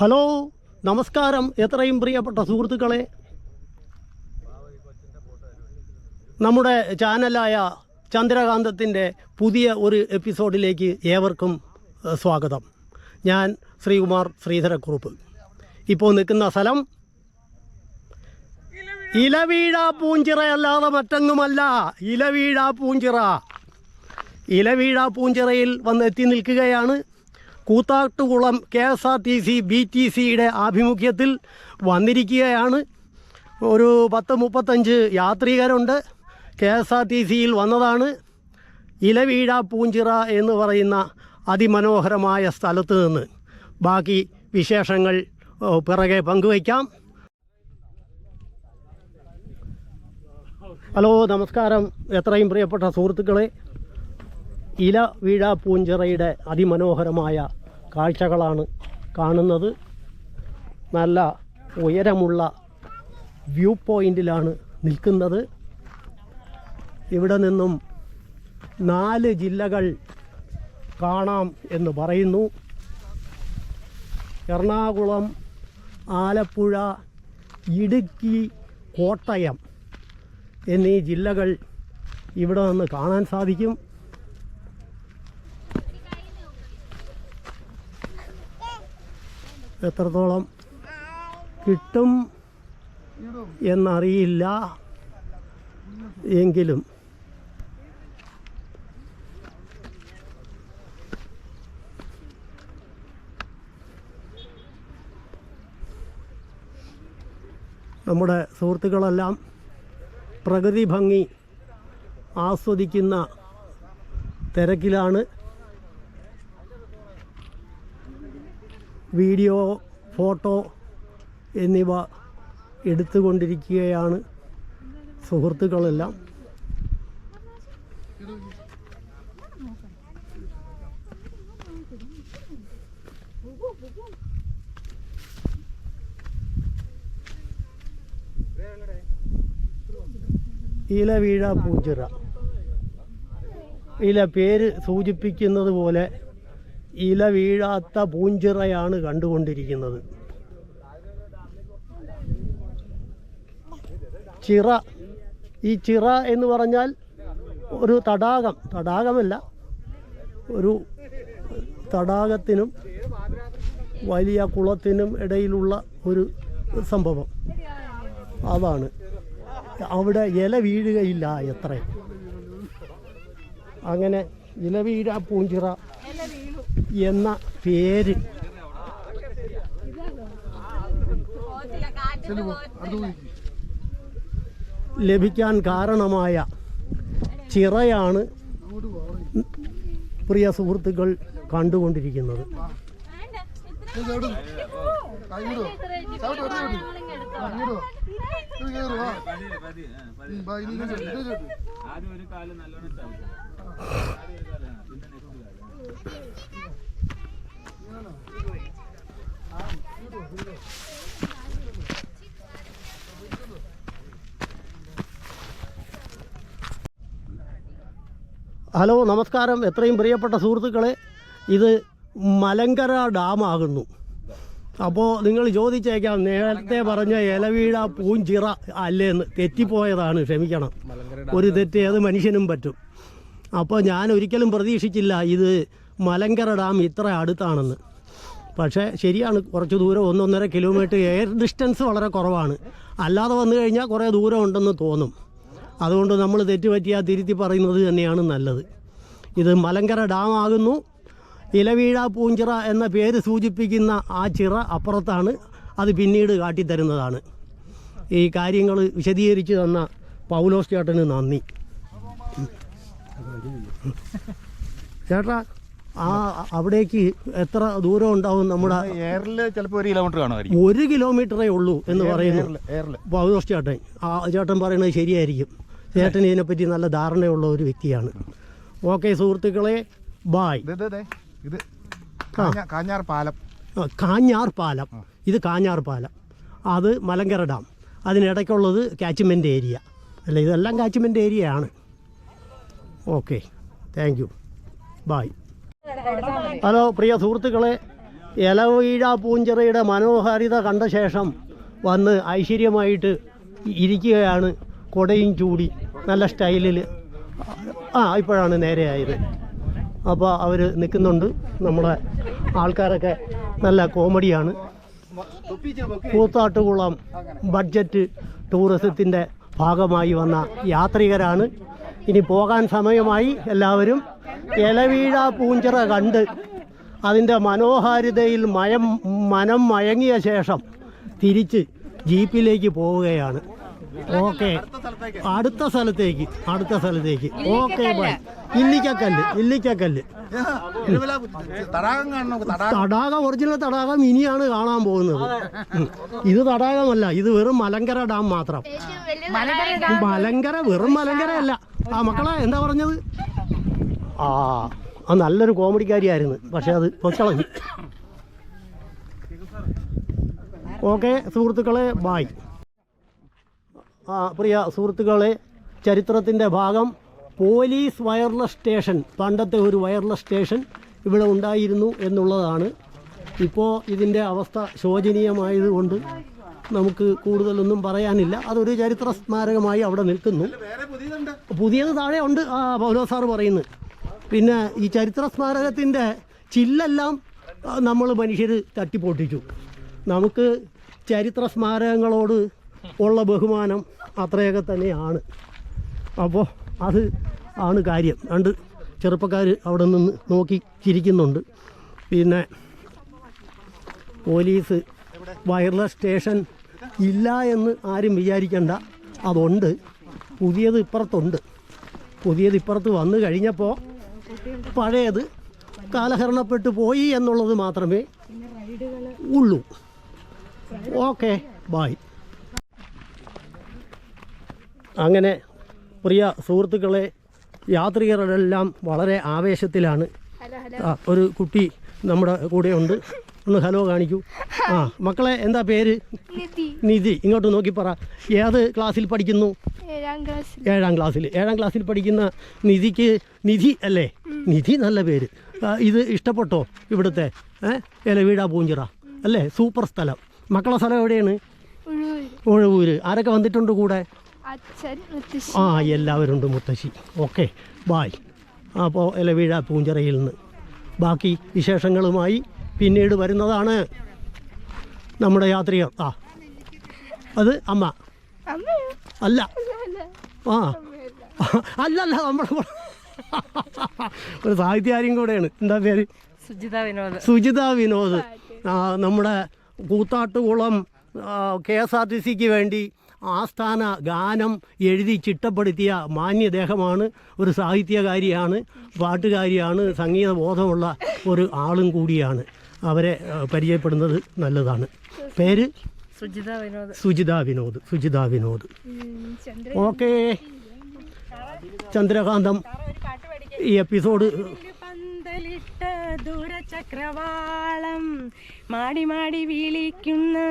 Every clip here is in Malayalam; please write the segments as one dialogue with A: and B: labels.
A: ഹലോ നമസ്കാരം. എത്രയും പ്രിയപ്പെട്ട സുഹൃത്തുക്കളെ നമ്മുടെ ചാനലായ ചന്ദ്രകാന്തത്തിന്റെ പുതിയ ഒരു എപ്പിസോഡിലേക്ക് ഏവർക്കും സ്വാഗതം. ഞാൻ ശ്രീകുമാർ ശ്രീധരക്കുറുപ്പ്. ഇപ്പോൾ നിൽക്കുന്ന സ്ഥലം ഇലവീഴ പൂഞ്ചിറ അല്ലാതെ മറ്റൊന്നുമല്ല ഇലവീഴ പൂഞ്ചിറ. ഇലവീഴ പൂഞ്ചിറയിൽ വന്ന് എത്തി നിൽക്കുകയാണ് Koothattukulam K S R T C B T സിയുടെ ആഭിമുഖ്യത്തിൽ വന്നിരിക്കുകയാണ്. ഒരു പത്ത് മുപ്പത്തഞ്ച് യാത്രികരുണ്ട്. കെ എസ് ആർ ടി സിയിൽ വന്നതാണ്. ഇലവീഴ പൂഞ്ചിറ എന്ന് പറയുന്ന അതിമനോഹരമായ സ്ഥലത്ത് നിന്ന്. ബാക്കി വിശേഷങ്ങൾ പിറകെ പങ്കുവയ്ക്കാം. ഹലോ നമസ്കാരം. എത്രയും പ്രിയപ്പെട്ട സുഹൃത്തുക്കളെ ഇല വീഴ പൂഞ്ചിറയുടെ അതിമനോഹരമായ കാഴ്ചകളാണ് കാണുന്നത്. നല്ല ഉയരമുള്ള വ്യൂ പോയിന്റിലാണ് നിൽക്കുന്നത്. ഇവിടെ നിന്നും നാല് ജില്ലകൾ കാണാം എന്ന് പറയുന്നു. എറണാകുളം ആലപ്പുഴ ഇടുക്കി കോട്ടയം എന്നീ ജില്ലകൾ ഇവിടെ നിന്ന് കാണാൻ സാധിക്കും. എത്രത്തോളം കിട്ടും എന്നറിയില്ല എങ്കിലും. നമ്മുടെ സുഹൃത്തുക്കളെല്ലാം പ്രകൃതി ഭംഗി ആസ്വദിക്കുന്ന തിരക്കിലാണ് വീഡിയോ ഫോട്ടോ എന്നിവ എടുത്തുകൊണ്ടിരിക്കുകയാണ് സുഹൃത്തുക്കളെല്ലാം. ഇല വീഴ പൂച്ചിറ ഇല പേര് സൂചിപ്പിക്കുന്നത് പോലെ ഇല വീഴാത്ത പൂഞ്ചിറയാണ് കണ്ടുകൊണ്ടിരിക്കുന്നത്. ചിറ ഈ ചിറ എന്ന് പറഞ്ഞാൽ ഒരു തടാകം തടാകമല്ല ഒരു തടാകത്തിനും വലിയ കുളത്തിനും ഇടയിലുള്ള ഒരു സംഭവം. അതാണ്. അവിടെ ഇല വീഴുകയില്ല എത്ര അങ്ങനെ ഇല വീഴ പൂഞ്ചിറ എന്ന പേര്. ലഭിക്കാൻ കാരണമായ ചിറയാണ് പ്രിയ സുഹൃത്തുക്കൾ കണ്ടുകൊണ്ടിരിക്കുന്നത്.
B: ആദ്യം ഒരു കാൽ നല്ലോണം ചവിട്ടും. ആദ്യം ഒരു കാൽ, ആ, പിന്നെ next കാൽ.
A: ഹലോ നമസ്കാരം. എത്രയും പ്രിയപ്പെട്ട സുഹൃത്തുക്കളെ ഇത് മലങ്കര ഡാമാകുന്നു അപ്പോൾ നിങ്ങൾ ചോദിച്ചേക്കാം നേരത്തെ പറഞ്ഞ ഇലവീഴ പൂഞ്ചിറ അല്ലേന്ന് തെറ്റിപ്പോയതാണ് ക്ഷമിക്കണം. ഒരു തെറ്റ് ഏത് മനുഷ്യനും പറ്റും. അപ്പോൾ ഞാൻ ഒരിക്കലും പ്രതീക്ഷിച്ചില്ല ഇത് മലങ്കര ഡാം ഇത്ര അടുത്താണെന്ന്. പക്ഷേ ശരിയാണ് കുറച്ച് ദൂരം ഒന്നൊന്നര കിലോമീറ്റർ എയർ ഡിസ്റ്റൻസ് വളരെ കുറവാണ്. അല്ലാതെ വന്നു കഴിഞ്ഞാൽ കുറേ ദൂരം ഉണ്ടെന്ന് തോന്നും. അതുകൊണ്ട് നമ്മൾ തെറ്റുപറ്റിയാൽ തിരുത്തി പറയുന്നത് തന്നെയാണ് നല്ലത്. ഇത് മലങ്കര ഡാം ആകുന്നു. ഇലവീഴ പൂഞ്ചിറ എന്ന പേര് സൂചിപ്പിക്കുന്ന ആ ചിറ അപ്പുറത്താണ് അത് പിന്നീട് കാട്ടിത്തരുന്നതാണ്. ഈ കാര്യങ്ങൾ വിശദീകരിച്ച് തന്ന പൗലോസ് ചേട്ടന് നന്ദി. ചേട്ടാ ആ അവിടേക്ക് എത്ര ദൂരം ഉണ്ടാവും നമ്മുടെ
C: എയറിൽ ചിലപ്പോൾ ഒരു കിലോമീറ്റർ കാണുമായിരിക്കും.
A: ഒരു കിലോമീറ്ററേ ഉള്ളൂ എന്ന് പറയുന്നു. പൗലോസ് ചേട്ടൻ ആ ചേട്ടൻ പറയുന്നത് ശരിയായിരിക്കും. ചേട്ടൻ ഇതിനെപ്പറ്റി നല്ല ധാരണയുള്ള ഒരു വ്യക്തിയാണ്. ഓക്കെ സുഹൃത്തുക്കളെ ബായ്.
C: ഇത് കാഞ്ഞാർ പാലം.
A: കാഞ്ഞാർ പാലം. ഇത് കാഞ്ഞാർ പാലം. അത് മലങ്കര ഡാം. അതിനിടയ്ക്കുള്ളത് കാച്ച്മെന്റ് ഏരിയ. അല്ല ഇതെല്ലാം കാച്ച്മെന്റ് ഏരിയയാണ്. Okay thank you. Bye. Hello പ്രിയ സുഹൃത്തുക്കളെ ഇലവീഴ പൂഞ്ചിറയുടെ മനോഹാരിത കണ്ട ശേഷം വന്ന് ഐശ്വര്യമായിട്ട് ഇരിക്കുകയാണ് കൊടയും ചൂടി നല്ല സ്റ്റൈലിൽ ആ ഇപ്പോഴാണ് നേരെയായത് അപ്പോൾ അവർ നിൽക്കുന്നുണ്ട്. നമ്മുടെ ആൾക്കാരൊക്കെ നല്ല കോമഡിയാണ്. കൂത്താട്ടുകുളം ബഡ്ജറ്റ് ടൂറിസത്തിന്റെ ഭാഗമായി വന്ന യാത്രികരാണ് ഇനി പോകാൻ സമയമായി എല്ലാവരും ഇലവീഴ പൂഞ്ചിറ കണ്ട് അതിന്റെ മനോഹാരിതയിൽ മയം മനം മയങ്ങിയ ശേഷം തിരിച്ച് ജീപ്പിലേക്ക് പോവുകയാണ്. ഓക്കെ. അടുത്ത സ്ഥലത്തേക്ക് അടുത്ത സ്ഥലത്തേക്ക്. Okay bye. ഇല്ലിക്കക്കല്ല് ഇല്ലിക്കക്കല്ല്.
C: തടാകം
A: ഒറിജിനൽ തടാകം ഇനിയാണ് കാണാൻ പോകുന്നത്. ഇത് തടാകമല്ല ഇത് വെറും മലങ്കര ഡാം മാത്രം. മലങ്കര വെറും മലങ്കര അല്ല ആ മക്കളെ എന്താ പറഞ്ഞത്? ആ അത് നല്ലൊരു കോമഡിക്കാരിയായിരുന്നു പക്ഷെ അത് പൊക്കളഞ്ഞു ഓക്കെ സുഹൃത്തുക്കളെ ബായ് ആ പ്രിയ സുഹൃത്തുക്കളെ ചരിത്രത്തിന്റെ ഭാഗം പോലീസ് വയർലെസ് സ്റ്റേഷൻ പണ്ടത്തെ ഒരു വയർലെസ് സ്റ്റേഷൻ ഇവിടെ ഉണ്ടായിരുന്നു എന്നുള്ളതാണ്. ഇപ്പോൾ ഇതിന്റെ അവസ്ഥ ശോചനീയമായതുകൊണ്ട് നമുക്ക് കൂടുതലൊന്നും പറയാനില്ല. അതൊരു ചരിത്ര സ്മാരകമായി അവിടെ നിൽക്കുന്നു. പുതിയത് താഴെ ഉണ്ട് ആ പൗലോ സാറ് പറയുന്നത്. പിന്നെ ഈ ചരിത്ര സ്മാരകത്തിന്റെ ചില്ലെല്ലാം നമ്മൾ മനുഷ്യർ തട്ടിപ്പൊട്ടിച്ചു. നമുക്ക് ചരിത്ര സ്മാരകങ്ങളോട് ഉള്ള ബഹുമാനം അത്രയൊക്കെ തന്നെയാണ്. അപ്പോൾ അത് ആണ് കാര്യം. രണ്ട് ചെറുപ്പക്കാർ അവിടെ നിന്ന് നോക്കി ചിരിക്കുന്നുണ്ട്. പിന്നെ പോലീസ് വയർലെസ് സ്റ്റേഷൻ ഇല്ല എന്ന് ആരും വിചാരിക്കണ്ട. അതുണ്ട്. പുതിയത് ഇപ്പുറത്തുണ്ട്. പുതിയത് ഇപ്പുറത്ത് വന്നു കഴിഞ്ഞപ്പോൾ പഴയത് കാലഹരണപ്പെട്ടു പോയി എന്നുള്ളത് മാത്രമേ ഉള്ളൂ. ഓക്കെ ബായ് അങ്ങനെ പ്രിയ സുഹൃത്തുക്കളെ യാത്രികരെല്ലാം വളരെ ആവേശത്തിലാണ്. ഒരു കുട്ടി നമ്മുടെ കൂടെയുണ്ട്. ഒന്ന് ഹലോ കാണിക്കൂ. ആ മക്കളെ എന്താ പേര്?
D: നിധി.
A: ഇങ്ങോട്ട് നോക്കി പറ. ഏത് ക്ലാസ്സിൽ പഠിക്കുന്നു?
D: ഏഴാം
A: ക്ലാസ്സിൽ. ഏഴാം ക്ലാസ്സിൽ. പഠിക്കുന്ന നിധിക്ക് നിധി അല്ലേ? നിധി നല്ല പേര്. ഇത് ഇഷ്ടപ്പെട്ടോ ഇവിടുത്തെ? ഏ? ഇലവീഴ പൂഞ്ചിറ. അല്ലേ? സൂപ്പർ സ്ഥലം. മക്കളെ സ്ഥലം എവിടെയാണ്? ഉഴവൂര്. ആരൊക്കെ വന്നിട്ടുണ്ട് കൂടെ? ആ എല്ലാവരും ഉണ്ട് മുത്തശ്ശി. Okay bye. അപ്പോൾ ഇലവീഴ പൂഞ്ചിറയിൽ നിന്ന്. ബാക്കി വിശേഷങ്ങളുമായി പിന്നീട് വരുന്നതാണ് നമ്മുടെ യാത്രികർ ആ. അത് അമ്മ. അല്ല.
D: അല്ല.
A: ആ. അല്ലല്ല നമ്മുടെ ഒരു സാഹിത്യകാര്യം കൂടെയാണ്. എന്താ പേര്?
E: സുജിത വിനോദ്.
A: സുജിത വിനോദ്. ആ, നമ്മുടെ Koothattukulam K S R T സിക്ക് വേണ്ടി ആസ്ഥാന ഗാനം എഴുതി ചിട്ടപ്പെടുത്തിയ മാന്യദേഹമാണ് ഒരു സാഹിത്യകാരിയാണ് പാട്ടുകാരിയാണ് സംഗീത ബോധമുള്ള ഒരു ആളും കൂടിയാണ്. അവരെ പരിചയപ്പെടുന്നത് നല്ലതാണ്. പേര്?
E: സുജിത വിനോദ്.
A: സുജിത വിനോദ് സുജിത വിനോദ്. ഓക്കെ. ചന്ദ്രകാന്തം ഈ എപ്പിസോഡ്
E: പന്തലിട്ട ദൂരചക്രവാളം. മാടി മാടി വിളിക്കുന്നതറിഞ്ഞില്ലേ?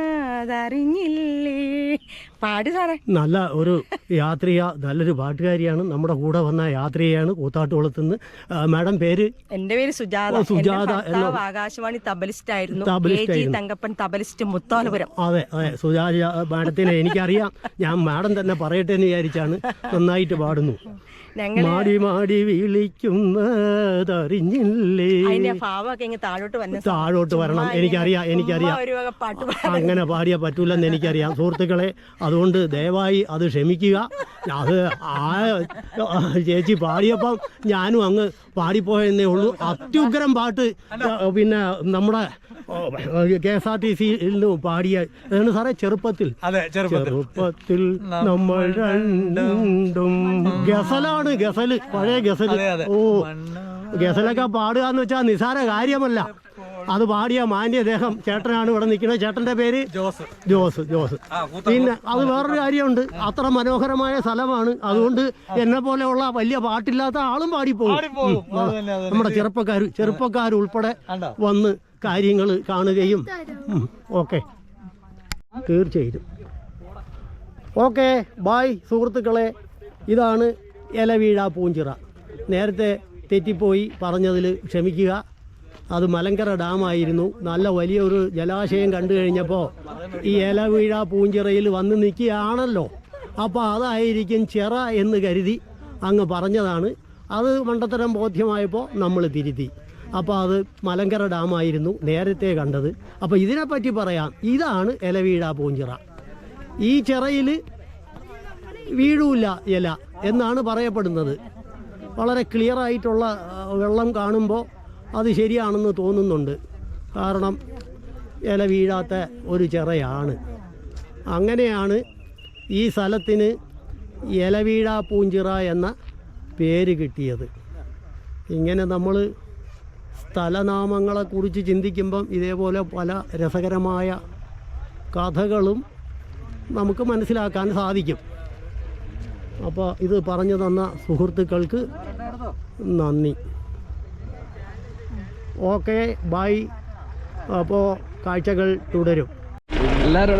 E: പാടി സാറേ.
A: നല്ല ഒരു യാത്രിക നല്ലൊരു പാട്ടുകാരിയാണ്. നമ്മുടെ കൂടെ വന്ന യാത്രികയാണ് കൂത്താട്ടുകുളത്തുനിന്ന്. നിന്ന് മാഡം പേര്?
E: എന്റെ പേര് സുജാത.
A: സുജാത
E: ആകാശവാണി തബലിസ്റ്റ് ആയിരുന്നു. തങ്കപ്പൻ തബലിസ്റ്റ് മുത്താലപുരം.
A: അതെ അതെ. സുജാത മാഡത്തിനെ എനിക്കറിയാം. ഞാൻ മാഡം തന്നെ പറയട്ടെ എന്ന് വിചാരിച്ചാണ് നന്നായിട്ട് പാടുന്നു. മാടി മാടി വിളിക്കുന്നതറിഞ്ഞില്ലേ?
E: ഭാവമൊക്കെ താഴോട്ട്
A: വരണം എനിക്കറിയാം. എനിക്കറിയാം
E: എനിക്കറിയാം.
A: അങ്ങനെ പാടിയാൽ പറ്റൂലെന്ന് എനിക്കറിയാം. സുഹൃത്തുക്കളെ അതുകൊണ്ട് ദയവായി അത് ക്ഷമിക്കുക. അത് ആ ചേച്ചി പാടിയപ്പം ഞാനും അങ്ങ് പാടിപ്പോയെന്നേ ഉള്ളൂ. അത്യുഗ്രം പാട്ട് പിന്നെ നമ്മുടെ കെ എസ് ആർ ടി സിയിൽ നിന്ന് പാടിയ അതാണ് സാറേ? ചെറുപ്പത്തിൽ.
C: ചെറുപ്പത്തിൽ.
A: നമ്മൾ രണ്ടും ഗസലാണ് ഗസൽ പഴയ ഗസൽ. ഓ ഗസലൊക്കെ പാടുക എന്ന് വെച്ചാൽ നിസാര കാര്യമല്ല. അത് പാടിയ മാന്യ ദേഹം ചേട്ടനാണ് ഇവിടെ നിൽക്കുന്നത്. ചേട്ടന്റെ പേര്?
C: ജോസ്.
A: ജോസ് ജോസ്. പിന്നെ അത് വേറൊരു കാര്യമുണ്ട്. അത്ര മനോഹരമായ സ്ഥലമാണ്. അതുകൊണ്ട് എന്നെ പോലെയുള്ള വലിയ പാട്ടില്ലാത്ത ആളും പാടിപ്പോകും. നമ്മുടെ ചെറുപ്പക്കാർ
C: ചെറുപ്പക്കാരുൾപ്പെടെ
A: വന്ന് കാര്യങ്ങൾ കാണുകയും ഓക്കെ. തീർച്ചയായിട്ടും. ഓക്കെ ബായ് സുഹൃത്തുക്കളെ. ഇതാണ് ഇലവീഴ പൂഞ്ചിറ. നേരത്തെ തെറ്റിപ്പോയി പറഞ്ഞതിൽ ക്ഷമിക്കുക. അത് മലങ്കര ഡാമായിരുന്നു. നല്ല വലിയൊരു ജലാശയം കണ്ടു കഴിഞ്ഞപ്പോൾ ഈ ഇലവീഴ പൂഞ്ചിറയിൽ വന്ന് നിൽക്കുകയാണല്ലോ. അപ്പോൾ അതായിരിക്കും ചിറ എന്ന് കരുതി അങ്ങ് പറഞ്ഞതാണ്. അത് മണ്ടത്തരം ബോധ്യമായപ്പോൾ നമ്മൾ തിരുത്തി. അപ്പോൾ അത് മലങ്കര ഡാമായിരുന്നു നേരത്തെ കണ്ടത്. അപ്പോൾ ഇതിനെപ്പറ്റി പറയാം. ഇതാണ് ഇലവീഴ പൂഞ്ചിറ. ഈ ചിറയിൽ വീഴൂല ഇല എന്നാണ് പറയപ്പെടുന്നത്. വളരെ ക്ലിയർ ആയിട്ടുള്ള വെള്ളം കാണുമ്പോൾ അത് ശരിയാണെന്ന് തോന്നുന്നുണ്ട്. കാരണം ഇല വീഴാത്ത ഒരു ചിറയാണ്. അങ്ങനെയാണ് ഈ സ്ഥലത്തിന് ഇലവീഴ പൂഞ്ചിറ എന്ന പേര് കിട്ടിയത്. ഇങ്ങനെ നമ്മൾ സ്ഥലനാമങ്ങളെക്കുറിച്ച് ചിന്തിക്കുമ്പം ഇതേപോലെ പല രസകരമായ കഥകളും നമുക്ക് മനസ്സിലാക്കാൻ സാധിക്കും. അപ്പോൾ ഇത് പറഞ്ഞു തന്ന സുഹൃത്തുക്കൾക്ക് നന്ദി. Okay bye. അപ്പോൾ കാഴ്ചകൾ തുടരും.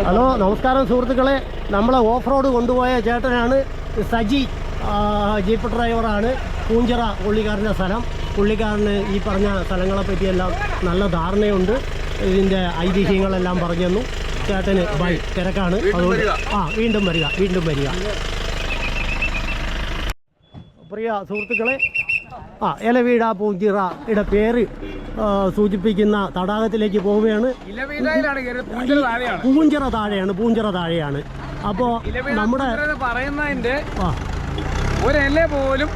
A: ഹലോ നമസ്കാരം സുഹൃത്തുക്കളെ. നമ്മളെ ഓഫ് റോഡ് കൊണ്ടുപോയ ചേട്ടനാണ് സജി. ജീപ്പ് ഡ്രൈവറാണ്. പൂഞ്ചിറ പുള്ളിക്കാരന്റെ സ്ഥലം. പുള്ളിക്കാരന് ഈ പറഞ്ഞ സ്ഥലങ്ങളെ പറ്റിയെല്ലാം നല്ല ധാരണയുണ്ട്. ഇതിന്റെ ഐതിഹ്യങ്ങളെല്ലാം പറഞ്ഞു തന്നു. ചേട്ടന് ബൈ. തിരക്കാണ്. അതുകൊണ്ട് ആ വീണ്ടും വരിക. വീണ്ടും വരിക. പ്രിയ സുഹൃത്തുക്കളെ ആ ഇലവീഴ ഇട പേര് സൂചിപ്പിക്കുന്ന തടാകത്തിലേക്ക് പോവുകയാണ്.
B: പൂഞ്ചിറ താഴെയാണ്.
A: പൂഞ്ചിറ താഴെയാണ് അപ്പോ താഴെയാണ്. അപ്പോൾ നമ്മുടെ
B: പറയുന്നതിന്റെ ഒരില പോലും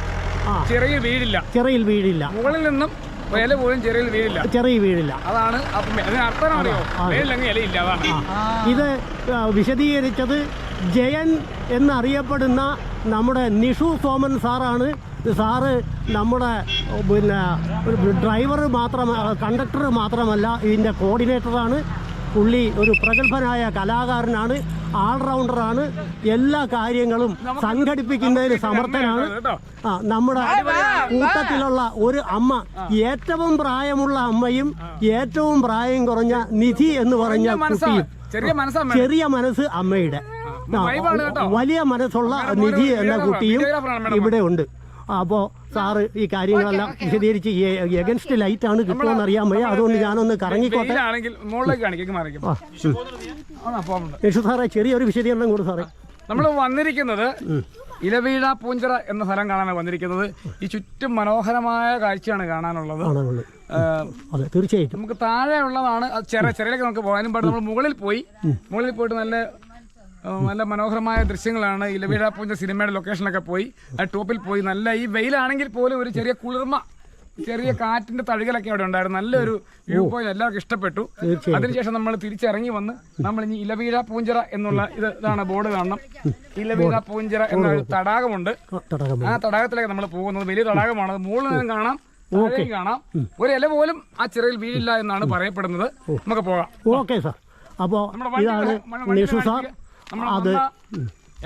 B: ചെറിയ വീടില്ല
A: ചെറിയ വീടില്ല
B: മുകളിൽ നിന്നും ഇല പോലും ചെറിയ വീടില്ല
A: ചെറിയ വീടില്ല
B: അതാണ്
A: ഇത് വിശദീകരിച്ചത് ജയൻ എന്നറിയപ്പെടുന്ന നമ്മുടെ നിഷു സോമൻ സാറാണ്. സാറ് നമ്മുടെ പിന്നെ ഒരു ഡ്രൈവർ മാത്രം കണ്ടക്ടർ മാത്രമല്ല ഇതിന്റെ കോർഡിനേറ്ററാണ് പുള്ളി ഒരു പ്രഗത്ഭനായ കലാകാരനാണ് ഓൾറൗണ്ടറാണ് എല്ലാ കാര്യങ്ങളും സംഘടിപ്പിക്കുന്നതിന് സമർത്ഥനാണ്. ആ നമ്മുടെ കൂട്ടത്തിലുള്ള ഒരു അമ്മ ഏറ്റവും പ്രായമുള്ള അമ്മയും ഏറ്റവും പ്രായം കുറഞ്ഞ നിധി എന്ന് പറഞ്ഞ കുട്ടിയും.
B: ചെറിയ
A: ചെറിയ മനസ്സ് അമ്മയുടെ. ആ, വലിയ മനസ്സുള്ള നിധി എന്ന കുട്ടിയും ഇവിടെ ഉണ്ട്. അപ്പോൾ സാറ് ഈ കാര്യങ്ങളെല്ലാം വിശദീകരിച്ച് എഗൻസ്റ്റ് ലൈറ്റ് ആണ് കിട്ടുമെന്ന് അറിയാൻ വയ്യ. അതുകൊണ്ട് ഞാനൊന്ന് കറങ്ങിക്കോട്ടെ. യേശു സാറേ ചെറിയൊരു വിശദീകരണം കൂടെ സാറേ.
B: നമ്മൾ വന്നിരിക്കുന്നത് ഇലവീഴ പൂഞ്ചിറ എന്ന സ്ഥലം കാണാനാണ് വന്നിരിക്കുന്നത്. ഈ ചുറ്റും മനോഹരമായ കാഴ്ചയാണ് കാണാനുള്ളത്.
A: അതെ തീർച്ചയായിട്ടും.
B: നമുക്ക് താഴെ ഉള്ളതാണ് ചെറിയ ചെറിയ നമുക്ക് പോകാനും പാടില്ല. നമ്മൾ മുകളിൽ പോയി. മുകളിൽ പോയിട്ട് നല്ല നല്ല മനോഹരമായ ദൃശ്യങ്ങളാണ്. ഇലവീഴ പൂഞ്ച സിനിമയുടെ ലൊക്കേഷനൊക്കെ പോയി. ആ ടോപ്പിൽ പോയി. നല്ല ഈ വെയിലാണെങ്കിൽ പോലും ഒരു ചെറിയ കുളിർമ ചെറിയ കാറ്റിന്റെ തഴുകലൊക്കെ അവിടെ ഉണ്ടായിരുന്നു. നല്ലൊരു വ്യൂ പോയിന്റ് എല്ലാവർക്കും ഇഷ്ടപ്പെട്ടു. അതിനുശേഷം നമ്മൾ തിരിച്ചിറങ്ങി വന്ന് നമ്മൾ ഇനി ഇലവീഴ പൂഞ്ചിറ എന്നുള്ള ഇത് ഇതാണ് ബോർഡ് കാണണം. ഇലവീഴ പൂഞ്ചിറ എന്നൊരു തടാകമുണ്ട്.
A: ആ,
B: തടാകത്തിലേക്ക് നമ്മൾ പോകുന്നത് വലിയ തടാകമാണ്. മുകളിൽ നിന്നും കാണാം കാണാം. ഒരു ഇല പോലും ആ ചിറയിൽ വീഴില്ല എന്നാണ് പറയപ്പെടുന്നത്. നമുക്ക് പോകാം.
A: Okay sir. അപ്പോൾ ഇതാണ് നിഷു സാർ.
B: നമ്മൾ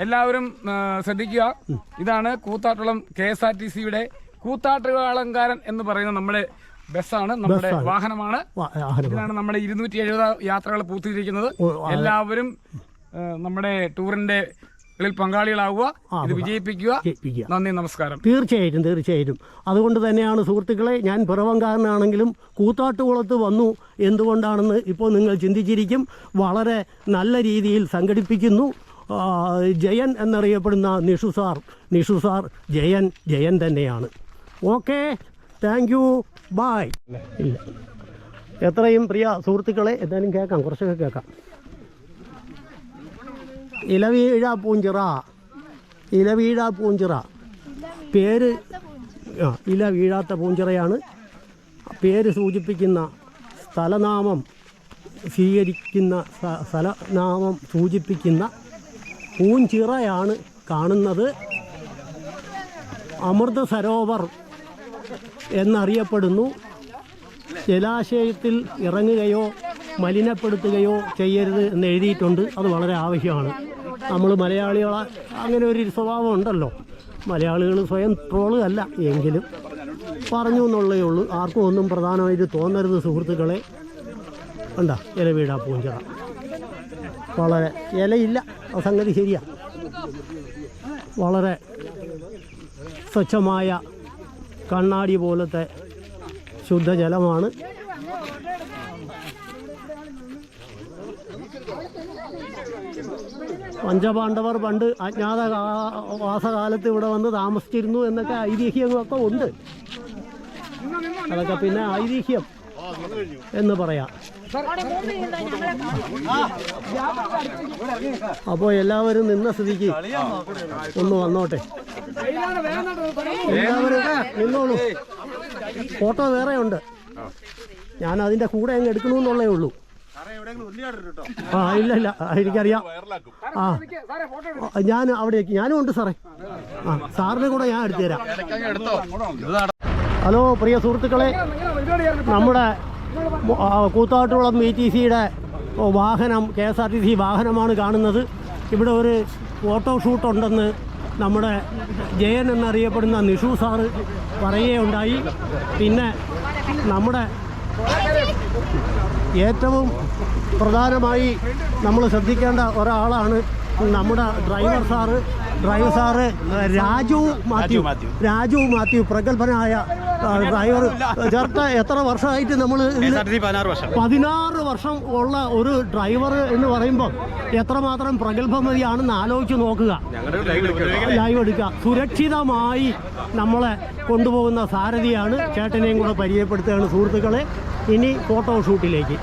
B: എല്ലാവരും ശ്രദ്ധിക്കുക. ഇതാണ് Koothattulam K S R T സിയുടെ കൂത്താട്ടുകാളങ്കാരൻ എന്ന് പറയുന്ന നമ്മുടെ ബസ്സാണ് നമ്മുടെ വാഹനമാണ്. ഇതാണ് നമ്മുടെ ഇരുന്നൂറ്റി എഴുപത് യാത്രകൾ പൂർത്തീകരിക്കുന്നത്. എല്ലാവരും നമ്മുടെ ടൂറിന്റെ ളിൽ പങ്കാളികളാവുക ഇത് വിജയിപ്പിക്കുക.
A: ജയിപ്പിക്കുക
B: നന്ദി നമസ്കാരം.
A: തീർച്ചയായിട്ടും തീർച്ചയായിട്ടും. അതുകൊണ്ട് തന്നെയാണ് സുഹൃത്തുക്കളെ ഞാൻ പിറവങ്കാരനാണെങ്കിലും കൂത്താട്ടുകുളത്ത് വന്നു എന്തുകൊണ്ടാണെന്ന് ഇപ്പോൾ നിങ്ങൾ ചിന്തിച്ചിരിക്കും. വളരെ നല്ല രീതിയിൽ സംഘടിപ്പിക്കുന്നു. ജയൻ എന്നറിയപ്പെടുന്ന നിഷു സാർ നിഷു സാർ ജയൻ ജയൻ തന്നെയാണ്. Okay thank you bye. ഇല്ല. എത്രയും പ്രിയ സുഹൃത്തുക്കളെ എന്തായാലും കേൾക്കാം കുറച്ചൊക്കെ കേൾക്കാം. ഇലവീഴ പൂഞ്ചിറ. ഇലവീഴ പൂഞ്ചിറ. പേര് ആ ഇല വീഴാത്ത പൂഞ്ചിറയാണ്. പേര് സൂചിപ്പിക്കുന്ന സ്ഥലനാമം സ്വീകരിക്കുന്ന സ്ഥലനാമം സൂചിപ്പിക്കുന്ന പൂഞ്ചിറയാണ് കാണുന്നത്. അമൃത സരോവർ എന്നറിയപ്പെടുന്നു. ജലാശയത്തിൽ ഇറങ്ങുകയോ മലിനപ്പെടുത്തുകയോ ചെയ്യരുത് എന്ന് എഴുതിയിട്ടുണ്ട്. അത് വളരെ ആവശ്യമാണ്. നമ്മൾ മലയാളികളാ. അങ്ങനെ ഒരു സ്വഭാവം ഉണ്ടല്ലോ. മലയാളികൾ സ്വയം ട്രോൾ അല്ല എങ്കിലും പറഞ്ഞു എന്നുള്ളേ ഉള്ളൂ. ആർക്കും ഒന്നും പ്രധാനമായിട്ട് തോന്നരുത് സുഹൃത്തുക്കളെ. കണ്ട? ഇല വീടാ പൂഞ്ചിറ. വളരെ ഇലയില്ല. സംഗതി ശരിയാ. വളരെ സ്വച്ഛമായ കണ്ണാടി പോലത്തെ ശുദ്ധജലമാണ്. പഞ്ചപാണ്ഡവർ പണ്ട് അജ്ഞാത വാസകാലത്ത് ഇവിടെ വന്ന് താമസിച്ചിരുന്നു എന്നൊക്കെ ഐതിഹ്യമൊക്കെ ഉണ്ട്. അതൊക്കെ പിന്നെ ഐതിഹ്യം എന്ന് പറയാം. അപ്പോൾ എല്ലാവരും നിന്ന സ്ഥിതിക്ക് ഒന്ന് വന്നോട്ടെ. എല്ലാവരും നിന്നോളൂ. ഫോട്ടോ വേറെ ഉണ്ട് ഞാൻ അതിന്റെ കൂടെ അങ്ങ് എടുക്കണമെന്നുള്ളേ ഉള്ളൂ. ആ ഇല്ല ഇല്ല. എനിക്കറിയാം. ആ ഞാൻ അവിടേക്ക് ഞാനും ഉണ്ട് സാറേ. ആ സാറിന് കൂടെ ഞാൻ എടുത്തു? തരാം ഹലോ പ്രിയ സുഹൃത്തുക്കളെ. നമ്മുടെ കൂത്താട്ടുകുളം ബി ടി സിയുടെ വാഹനം K S R T C വാഹനമാണ് കാണുന്നത്. ഇവിടെ ഒരു ഫോട്ടോ ഷൂട്ട് ഉണ്ടെന്ന് നമ്മുടെ ജയൻ എന്നറിയപ്പെടുന്ന നിഷു സാറ് പറയുകയുണ്ടായി. പിന്നെ നമ്മുടെ ഏറ്റവും പ്രധാനമായി നമ്മൾ ശ്രദ്ധിക്കേണ്ട ഒരാളാണ് നമ്മുടെ driver sir. Driver sir Raju Mathew. Raju Mathew. പ്രഗത്ഭനായ ഡ്രൈവർ. ചേർത്ത എത്ര വർഷമായിട്ട് നമ്മൾ പതിനാറ് വർഷം. ഉള്ള ഒരു ഡ്രൈവർ എന്ന് പറയുമ്പോൾ എത്രമാത്രം പ്രഗത്ഭമതിയാണെന്ന് ആലോചിച്ച് നോക്കുക. ലൈവ് എടുക്കുക. സുരക്ഷിതമായി നമ്മളെ കൊണ്ടുപോകുന്ന സാരഥിയാണ് ചേട്ടനെയും കൂടെ പരിചയപ്പെടുത്തുകയാണ് സുഹൃത്തുക്കളെ. ഇനി ഫോട്ടോ ഷൂട്ടിലേക്ക്